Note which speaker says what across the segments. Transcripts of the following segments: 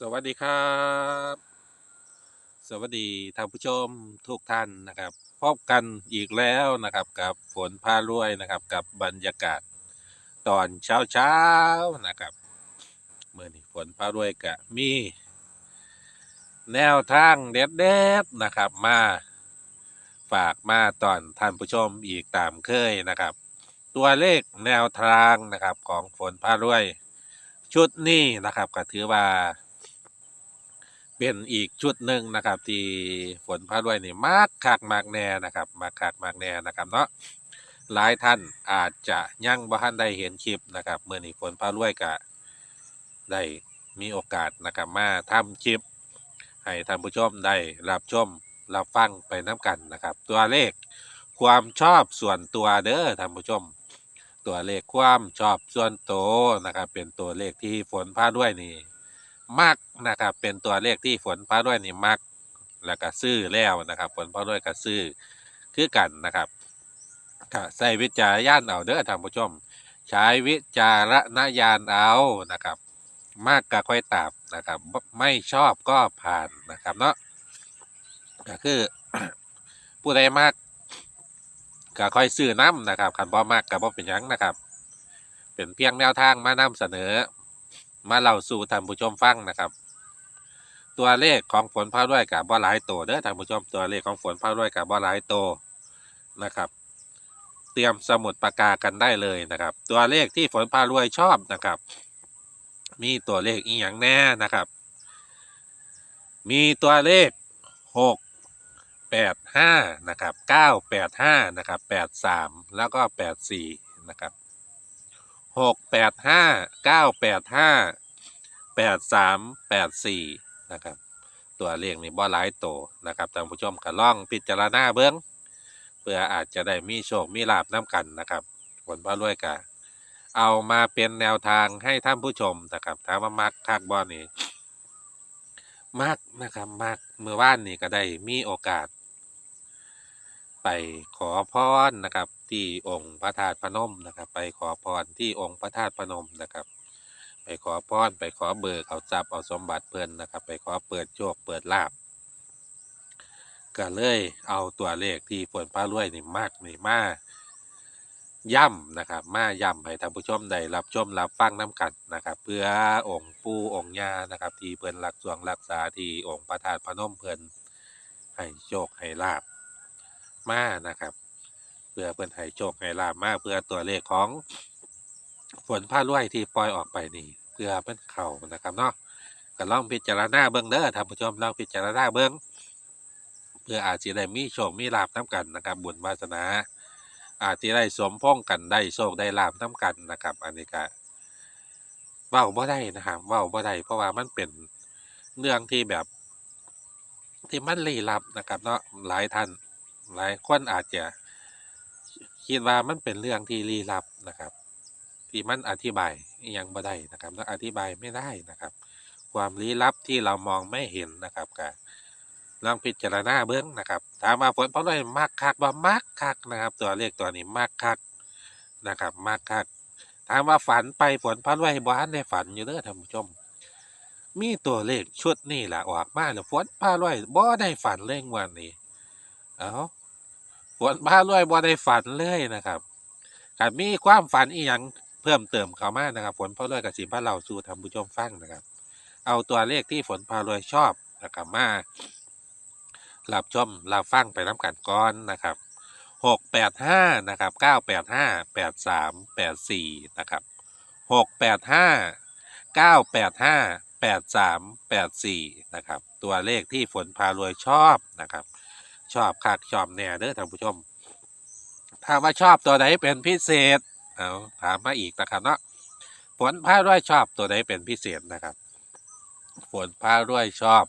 Speaker 1: สวัสดีครับ สวัสดีท่านผู้ชมทุกท่านนะครับ พบกันอีกแล้วนะครับกับฝนพารวยนะครับ กับบรรยากาศตอนเช้าเช้านะครับเมื่อนี้ฝนพารวยกะมี แนวทางเด็ดๆนะครับ มาฝากมาตอนท่านผู้ชมอีกตามเคยนะครับ ตัวเลขแนวทางนะครับของฝนพารวยชุดนี้นะครับก็ถือว่า เป็นอีกชุดหนึ่งนะครับ ที่ฝนพารวยนี่มากคักมากแน่นะครับมากคักมากแน่นะครับเนาะหลายท่านอาจจะยังบ่ทันได้เห็นคลิปนะครับเมื่อนี้ฝนพารวยก็ได้มีโอกาสนะครับมาทำคลิป ให้ท่านผู้ชมได้รับชมรับฟังไปน้กันนะครับ ตัวเลขความชอบส่วนตัวเด้อท่านผู้ชม ตัวเลขความชอบส่วนโตนะครับ เป็นตัวเลขที่ฝนพาด้วยนี่ มักนะครับ เป็นตัวเลขที่ฝนฟ้าด้วยนี่มัก แล้วก็ซื้อแล้วนะครับ ฝนฟ้าด้วยก็ซื้อคือกันนะครับก็ใส่วิจารณญาณเอาเด้อท่านผู้ชม ใช้วิจารณญาณเอานะครับ มากก็ค่อยตามนะครับ ไม่ชอบก็ผ่านนะครับเนาะก็คือผู้ใดมากก็ค่อยซื้อน้ำนะครับคันบ่มากก็บ่เป็นยังนะครับ เป็นเพียงแนวทางมานำเสนอ มาเล่าสู่ท่านผู้ชมฟังนะครับ ตัวเลขของฝนพาด้วยกับบ่หลายโตเด้อท่านผู้ชมตัวเลขของฝนพาด้วยกับบ่หลายโตนะครับ เตรียมสมุดปากกากันได้เลยนะครับ ตัวเลขที่ฝนพารวยชอบนะครับ มีตัวเลขอีหยังแน่นะครับ มีตัวเลขหกแปดห้านะครับเก้าแปดห้านะครับแปดสามแล้วก็แปดสี่นะครับ หกแปดห้าเก้าแปดห้าแปดสามแปดสี่นะครับตัวเลขนี่บ่หลายโตนะครับท่านผู้ชมก็ล่องพิจารณาเบิ้องเพื่ออาจจะได้มีโชคมีลาบน้ำกันนะครับผลพารวยกะเอามาเป็นแนวทางให้ท่านผู้ชมนะครับถามว่ามักคักบอนี่มักนะครับมักเมื่อวานนี่ก็ได้มีโอกาส ไปขอพรนะครับ ที่องค์พระธาตุพนมนะครับ ไปขอพรที่องค์พระธาตุพนมนะครับ ไปขอพรไปขอเบิกเอาทรัพย์เอาสมบัติเพิ่นนะครับ ไปขอเปิดโชคเปิดลาบก็เลยเอาตัวเลขที่ฝนพารวยนี่มากนี่มาย่ำนะครับ มาย่ำให้ท่านผู้ชมได้รับชมรับฟังน้กันนะครับ เพื่อองค์ปู่องค์ย่านะครับ ที่เพิ่นรักสวงรักษาที่องค์พระธาตุพนมเพิ่นให้โชคให้ลาบ มานะครับเพื่อเพิ่นให้โชคให้ลาบมาเพื่อตัวเลขของฝนผ้ารวยที่ปล่อยออกไปนี่เพื่อเพิ่นเข้านะครับเนาะก็ลองพิจารณาเบิ่งเด้อท่านผู้ชมลองพิจารณาเบิ่งเพื่ออาจสิได้มีโชคมีลาบนํกันนะครับบุญวาสนา อาจสิได้สมพงษ์กันได้โชคได้ลาบนํกันนะครับอันนี้ก็เว้าบ่ได้นะครับเว้าบ่ได้เพราะว่ามันเป็นเรื่องที่แบบที่มันลี้ลับนะครับเนาะหลายท่าน หลายคนอาจจะคิดว่ามันเป็นเรื่องที่ลี้ลับนะครับ ที่มันอธิบายยังบ่ได้นะครับและอธิบายไม่ได้นะครับ ความลี้ลับที่เรามองไม่เห็นนะครับก็ลองพิจารณาเบิ่งนะครับ ถามว่าฝนเพราะอะไรมักคักบ่มักคักนะครับ ตัวเลขตัวนี้มักคักนะครับมักคักถามว่าฝันไปฝนพระรวยบ่ทันได้ฝันอยู่เด้อท่านผู้ชม มีตัวเลขชุดนี่ล่ะออกมาแล้วฝนพระรวยบ่ได้ฝันเลยงวดนี้ เอ้าฝนพารวยบ่ได้ฝันเลยนะครับก็มีความฝันอีหยังเพิ่มเติมเข้ามานะครับฝนพารวยกับสิพาเราสู่ท่านผู้ชมฟังนะครับ เอาตัวเลขที่ฝนพารวยชอบนะครับมารับชมรับฟังไปน้ำกันก่อนนะครับหกแปดห้านะครับเก้าแปดห้าแปดสามแปดสี่นะครับหกแปดห้าเก้าแปดห้าแปดสามแปดสี่นะครับ ตัวเลขที่ฝนพารวยชอบนะครับ ชอบคักชอบแน่เด้อท่านผู้ชมถามว่าชอบตัวไหนเป็นพิเศษเอาถามมาอีกนะครับเนาะฝนพาด้วยชอบตัวไหนเป็นพิเศษนะครับฝนพาด้วยชอบ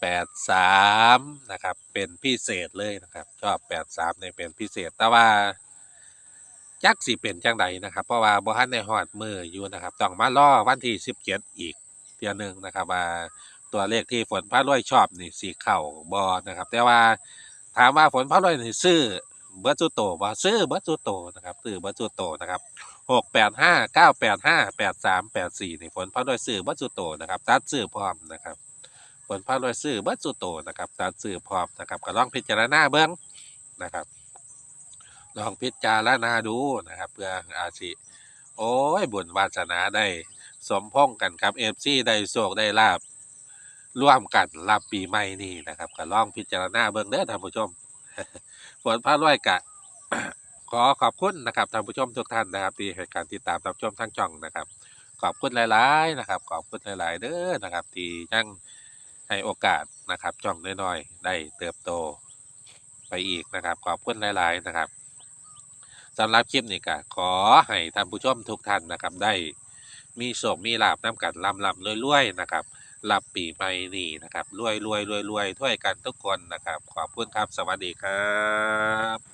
Speaker 1: แปดสามนะครับเป็นพิเศษเลยนะครับชอบแปดสามในเป็นพิเศษ แต่ว่าจักสิเป็นจังใดนะครับ เพราะว่าบ่ทันในหอดมืออยู่นะครับต้องมารอวันที่สิบเจ็ดอีกเทียหนึ่งนะครับว่า ตัวเลขที่ฝนพระรวยชอบนี่สีเข่าบอนะครับ แต่ว่าถามว่าฝนพระรวยนี่ซื้อเบิร์ตสุโตบ่ซื้อเบิร์ตสุโตนะครับซื้อเบิร์ตสุโตนะครับหกแปดห้าเก้าแปดห้าแปดสามแปดสี่นี่ฝนพระด้วยซื้อเบัตสุโตนะครับตัดซื้อพร้อมนะครับฝนพระด้วยซื้อเบัตสุโตนะครับตัดซื้อพร้อมนะครับก็ลองพิจารณาเบิ้งนะครับ ลองพิจารณาดูนะครับ เพื่ออาชีโอ้ยบุญวาสนาได้ สมพงษ์กันครับเอฟซีได้โชคได้ลาบ ร่วมกันรับปีใหม่นี่นะครับก็ลองพิจารณาเบิ่งเด้อท่านผู้ชมฝนพระร้อยกะขอขอบคุณนะครับท่านผู้ชมทุกท่านนะครับที่ให้การติดตามรับชมทั้งช่องนะครับ ขอบคุณหลายๆนะครับ ขอบคุณหลายๆเด้อนะครับที่ยังให้โอกาสนะครับช่องน้อยๆได้เติบโตไปอีกนะครับ ขอบคุณหลายๆนะครับสำหรับคลิปนี้ก็ขอให้ท่านผู้ชมทุกท่านนะครับได้มีโชคมีลาบน้ำกันลำลำรวยๆนะครับ รับปีใหม่นี่นะครับรวยรวยรวยรวยถ้วยกันทุกคนนะครับ ขอบคุณครับ สวัสดีครับ